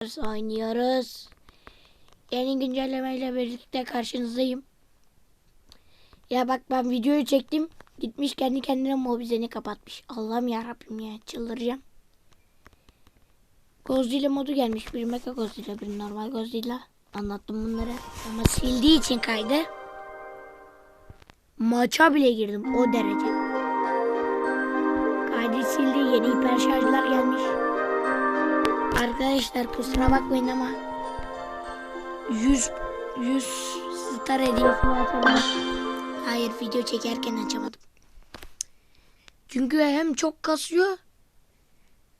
Oynuyoruz. Yeni güncellemeyle birlikte karşınızdayım. Ya bak ben videoyu çektim. Gitmiş kendi kendine mobizeni kapatmış. Allah'ım ya ya çıldıracağım. Godzilla modu gelmiş. Bir Mecha Godzilla, bir normal Godzilla. Anlattım bunları. Ama sildiği için kaydı. Maça bile girdim o derece. Kaydı sildi. Yeni hiper şarjlar gelmiş. Arkadaşlar kusura bakmayın ama 100 100 star hediyesini açamadım. Hayır video çekerken açamadım. Çünkü hem çok kasıyor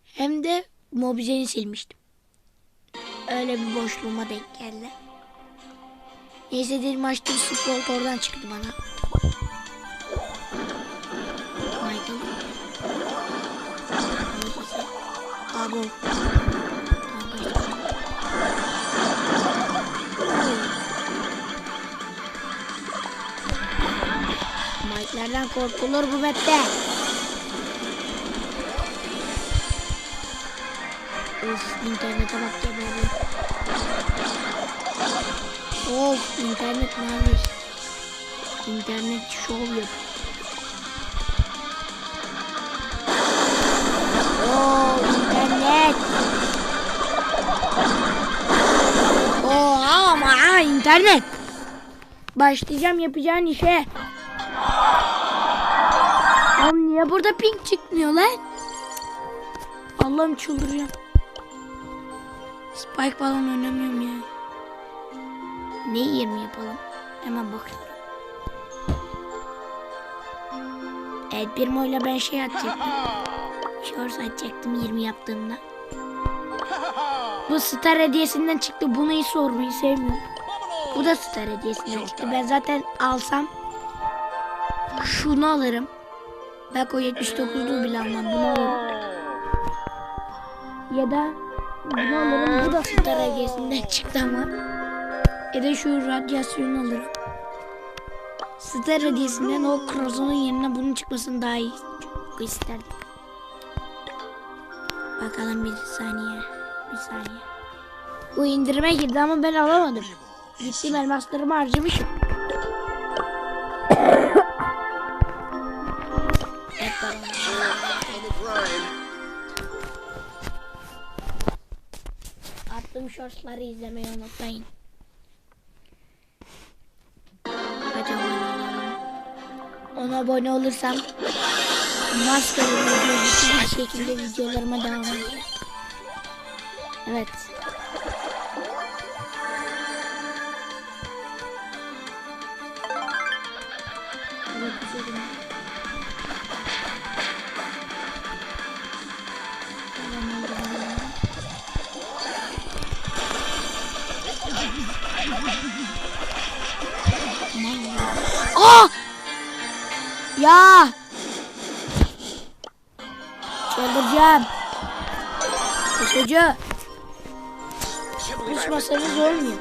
hem de mobizeni silmiştim. Öyle bir boşluğuma denk geldi. Neyse dedim açtım scroll oradan çıktı bana. Michael. Abo. Mike'lerden korkulur bu mapte. Of internete bak geberim. Of internet mavi. İnternet şov yap. Oo internet. Oha ama internet. Başlayacağım yapacağın işe. Oğlum niye burada pink çıkmıyor lan? Allah'ım çıldıracağım. Spike falan oynamıyorum ya. Ne 20 yapalım? Hemen bakıyorum. Evet bir moyla ben şey atacaktım. Shorts atacaktım 20 yaptığımda. Bu star hediyesinden çıktı. Bunu hiç sormayı sevmiyorum. Bu da star hediyesinden çıktı. Ben zaten alsam şunu alırım. Bak o 79'lu bile almam. Bunu alırım. Ya da bunu alırım. Bu da star hediyesinden çıktı ama. Ya da şu radyasyonu alırım. Star hediyesinden o krozonun yerine bunun çıkmasını daha iyi çok isterdim. Bakalım bir saniye. Bir saniye. Bu indirime girdi ama ben alamadım. Gittim elmaslarımı harcamışım. Attığım shortsları izlemeyi unutmayın. Olalım. Ona abone olursam maskeli bir şekilde videolarıma devam edeceğim. Evet. Evet, Ya! Çıldıracağım. Kusucu. Kusmasanız olmuyor.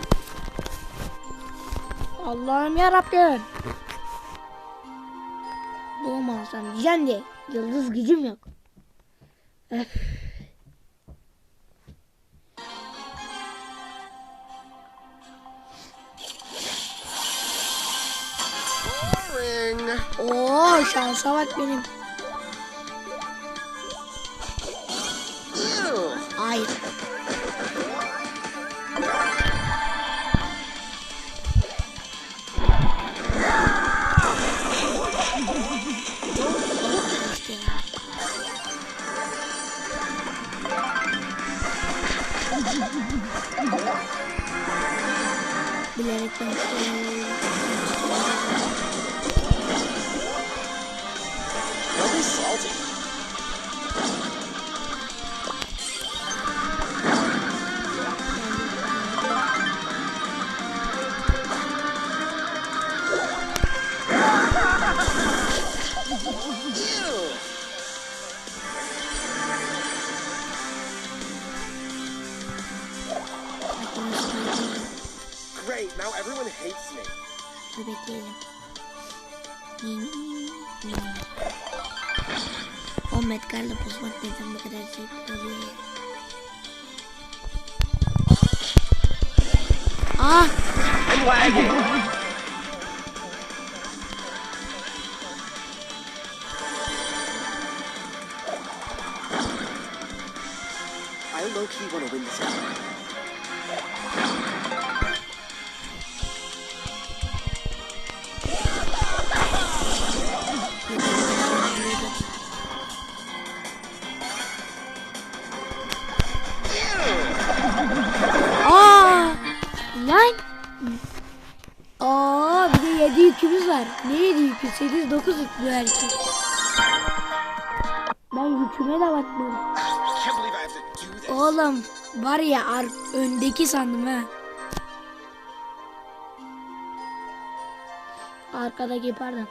Allah'ım yarabbim. Doğmasam diyeceğim de yıldız gücüm yok. Öf. Boring. Oo şansa bak benim. Hayır. Bilerek ben surprising. Great, now everyone hates me. Omedkarla pozmaktan bu. Ah! I low-key want to win this game. 7 yükümüz var. Ne 7 yükü? 8 9 yüklü herkes. Ben yüküme de bakmıyorum. Oğlum var ya öndeki sandım ha. Arkadaki pardon.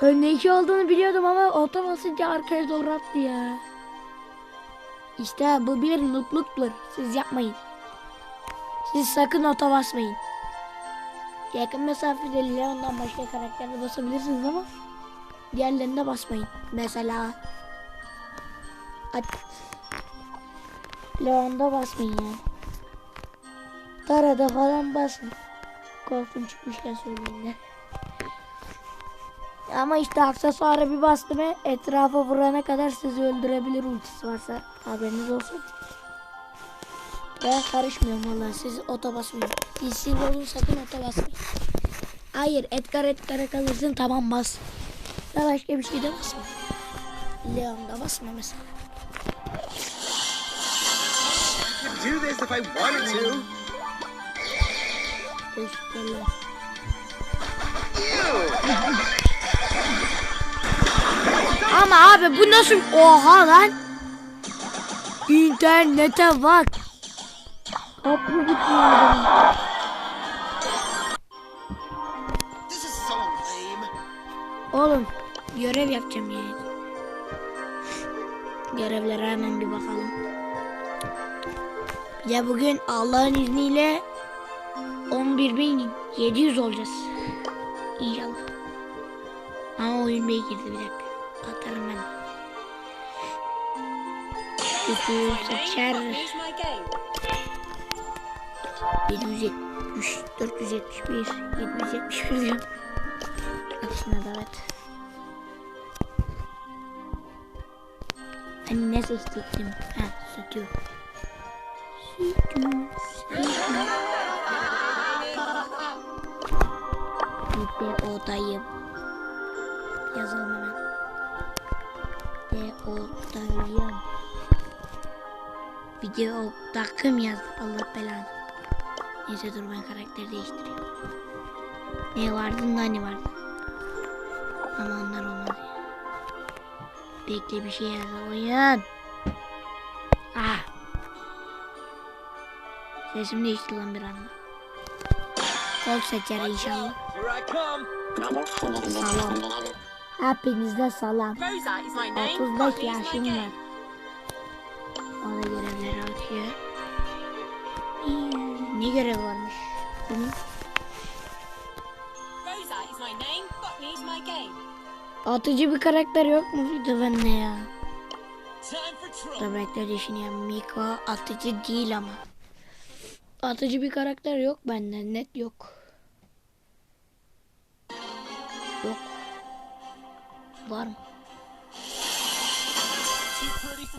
Öndeki olduğunu biliyordum ama oto basınca arkaya doğru attı ya. İşte bu bir mutluluktur. Siz yapmayın. Siz sakın oto basmayın. Yakın mesafede Leon'dan başka karakterde basabilirsiniz ama diğerlerinde basmayın. Mesela At. Leon'da basmayın ya. Tarada falan basın. Korkum çıkmışken söyleyeyim de. Ama işte aksesuara bir bastı mı etrafa vurana kadar sizi öldürebilir ultisi varsa haberiniz olsun. Ben karışmıyorum vallahi siz oto basmayın. Siz sinir olun sakın oto basmayın. Hayır Edgar Edgar'a kalırsın tamam bas. Ya başka bir şey de basma. Leon'da basma mesela. I could do this if I wanted to. Teşekkürler. Ama abi bu nasıl? Oha lan. İnternete bak. Kapı gitmiyor adamın. This is so lame. Oğlum görev yapacağım yani. Görevlere hemen bir bakalım. Ya bugün Allah'ın izniyle 11.700 olacağız. İnşallah. Ama oyun bey girdi bir dakika. Atarım ben. Kötü seçer. Here's my game. 773, 471, 771 diyorum. Aksine davet. Ben ne seçecektim? Ha. Sütü, sütü. Bir de odayım. Yazalım hemen. De odayım. Video takım yaz. Allah belanı. Neyse dur ben karakter değiştiriyorum. Ne vardı Nani vardı. Ama onlar olmaz ya. Bekle bir şey yaz oyun. Ah. Sesim değişti lan bir anda. Kol seçer inşallah. Salam. Hepinize salam. Rosa is my name. 35 Buckley is my yaşım var. Ne görev varmış? Bunun atıcı bir karakter yok mu video bende ya? Dur bekle düşünüyorum. Miko atıcı değil ama. Atıcı bir karakter yok bende. Net yok. Yok. Var mı?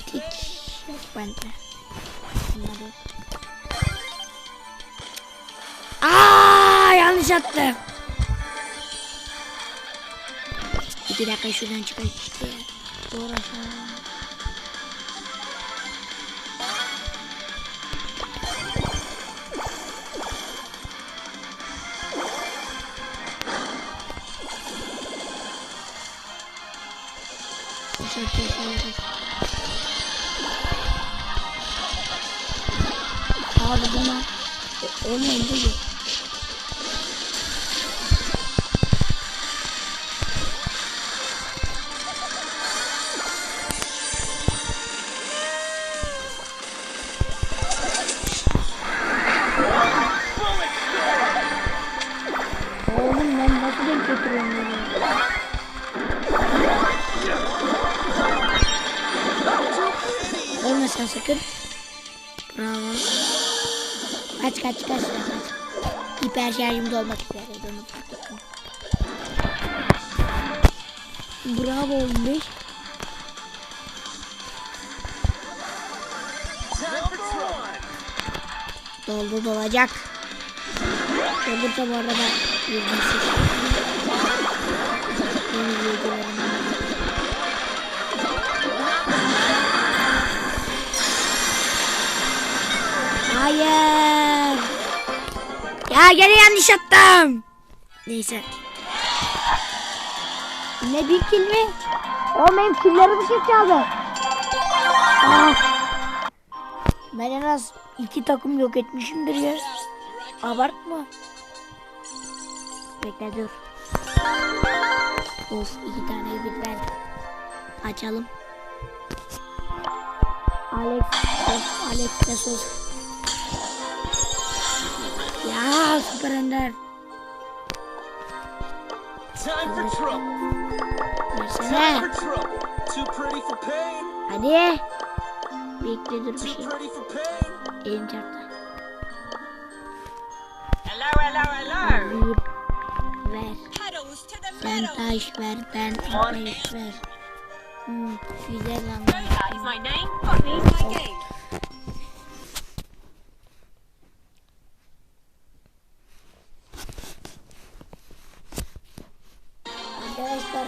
Tik. Yok bende. Bunlar yok. Aa, yanlış attım. İki dakika şuradan çıkayım işte. Doğru aşağı. Abi buna o ne elde yok. Sakın. Bravo. Kaç kaç kaç kaç. Hiper şarjım dolmak üzere. Bravo 15. Doldu dolacak. Dolursa bu arada 28. gene yanlış attım. Neyse. Ne bir kill mi? O benim killerimi kim çaldı? Ah. Ben en az iki takım yok etmişimdir ya. Abartma. Bekle dur. Of iki tane bir ver. Açalım. Alex, of, Alex de Ya süper ender. Versene. Time for trouble. Too pretty for pain. Hadi. Bekle dur bir şey. Elim çarptı. Hello, hello, hello. Ver. Sen taş ver, ben taş ver. Hmm, güzel lan. That is my name. Fuck me, my game. Arkadaşlar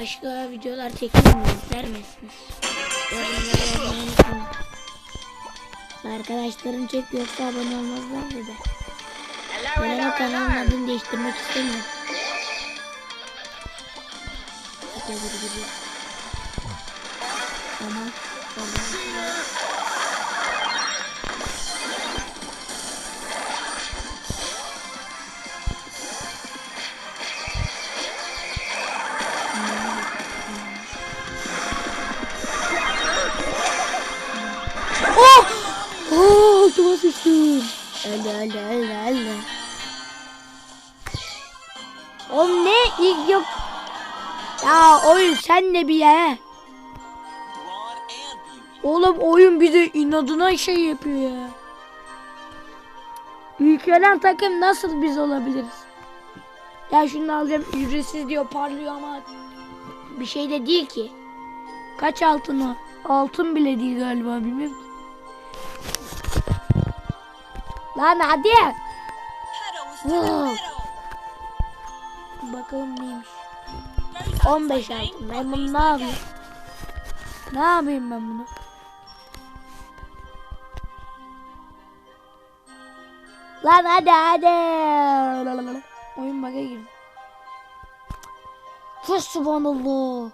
başka videolar çekiyor mu? İzler misiniz? Arkadaşlarım çek yoksa abone olmazlar dedi. Hello, Ben hello, ama kanalın adını değiştirmek istemiyorum. Tamam. Altıma sıçtım. Öldü öldü öldü öldü. Oğlum ne? İlk yok. Ya oyun sen de bir ya. Oğlum oyun bize inadına şey yapıyor ya. Yüklenen takım nasıl biz olabiliriz? Ya şunu alacağım ücretsiz diyor parlıyor ama bir şey de değil ki. Kaç altın o? Altın bile değil galiba bilmiyorum. Lan hadi. Bakalım neymiş. Rosa is 15 my name. altın. Ben bunu ne yapayım? Ne yapayım ben bunu? Lan hadi hadi. Oyun bug'a girdi. Fıs subhanallah.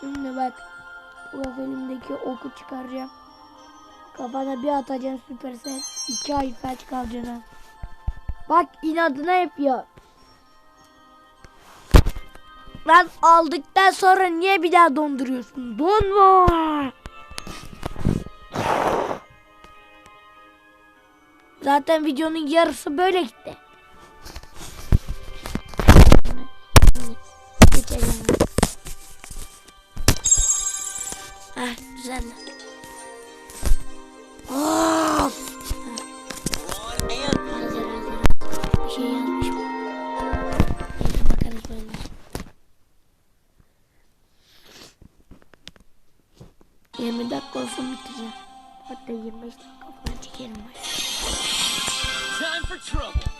Şimdi bak. Profilimdeki oku çıkaracağım. Kafana bir atacağım süpersel. İki ay felç kalacaksın. Bak inadına yapıyor. Lan aldıktan sonra niye bir daha donduruyorsun? Donma. Zaten videonun yarısı böyle gitti. Hatta 25 dakika falan çekerim ben. Time for trouble.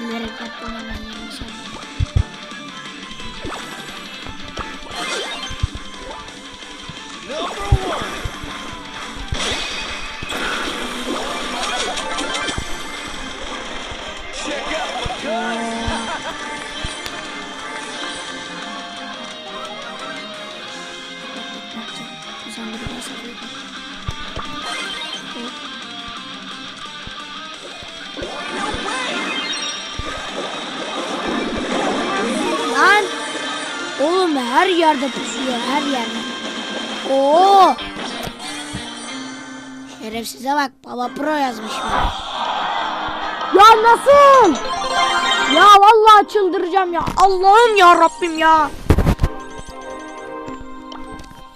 Bilerek yaptım ama ben yanlış yaptım. Her yerde pusuyor her yerde. Oo! Şerefsize bak Baba Pro yazmış. Ya nasıl? Ya vallahi çıldıracağım ya. Allah'ım ya Rabbim ya.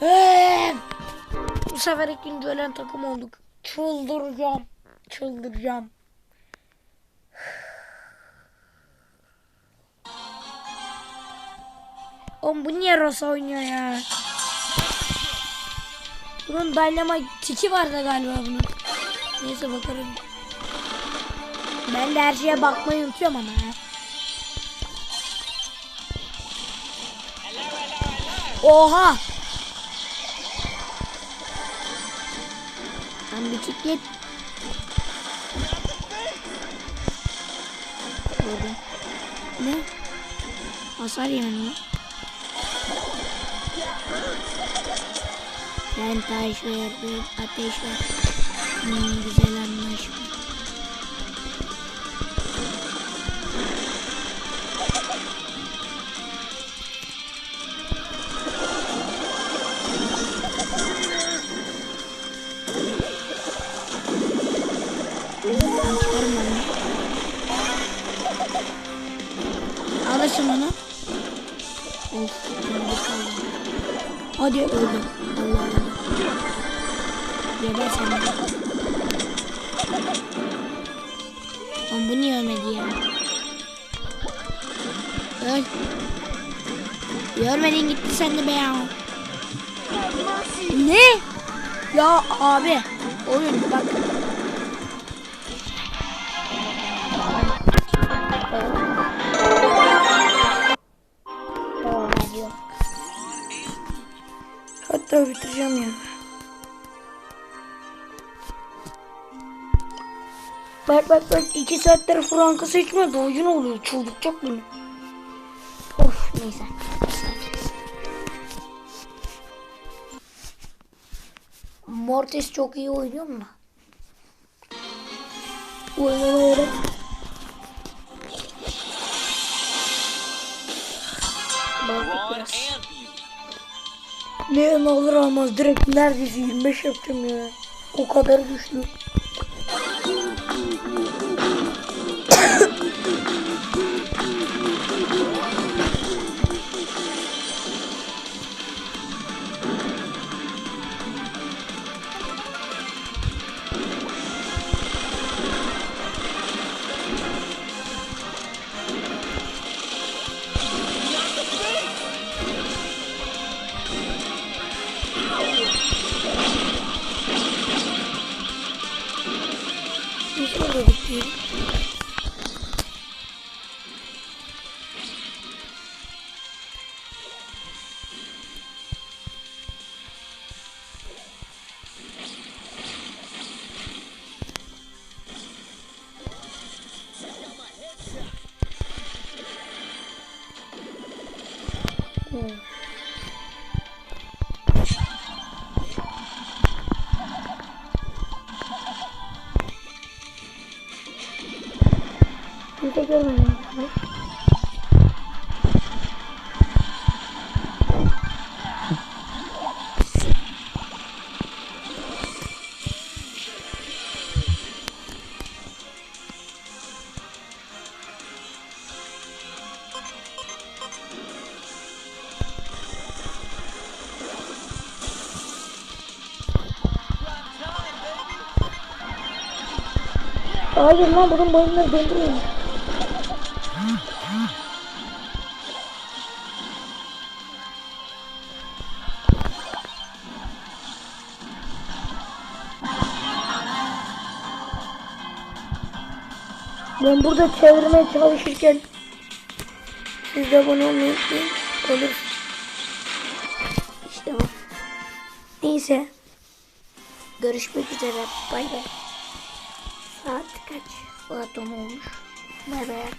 Ee, bu sefer ikinci ölen takım olduk. Çıldıracağım. Çıldıracağım. Oğlum bu niye Rosa oynuyor ya? Bunun Dynamite tiki vardı galiba bunun. Neyse bakarım. Ben de her şeye bakmayı unutuyorum ama. Oha! Lan bir çık git. Ne? Hasar yemedim Sen taş ver, ben ateş ver. Hmm, güzel anlaşma. Ben ben. Alırsın onu. Of. Hadi öldüm. Allah Allah. Geber sen. Lan bu niye ölmedi ya? Öl. Görmedin gitti sen de be ya. Ne? Ya abi. Oyun bak. Hatta bitireceğim ya. Bak bak bak iki saattir franka seçmedi oyun oluyor çıldıracak beni. Of neyse. Mortis çok iyi oynuyor mu? Beauty. Ne olur olmaz direkt neredeyse 25 yapacağım ya. O kadar güçlü. Hmm. Kimse görmedim. Hayır lan bunun boyunları döndürüyor. Ben burada çevirmeye çalışırken siz de abone olmayı unutmayın. İşte bu. Neyse. Görüşmek üzere. Bay bay. Saat kaç? Saat 10 olmuş. Bay bay.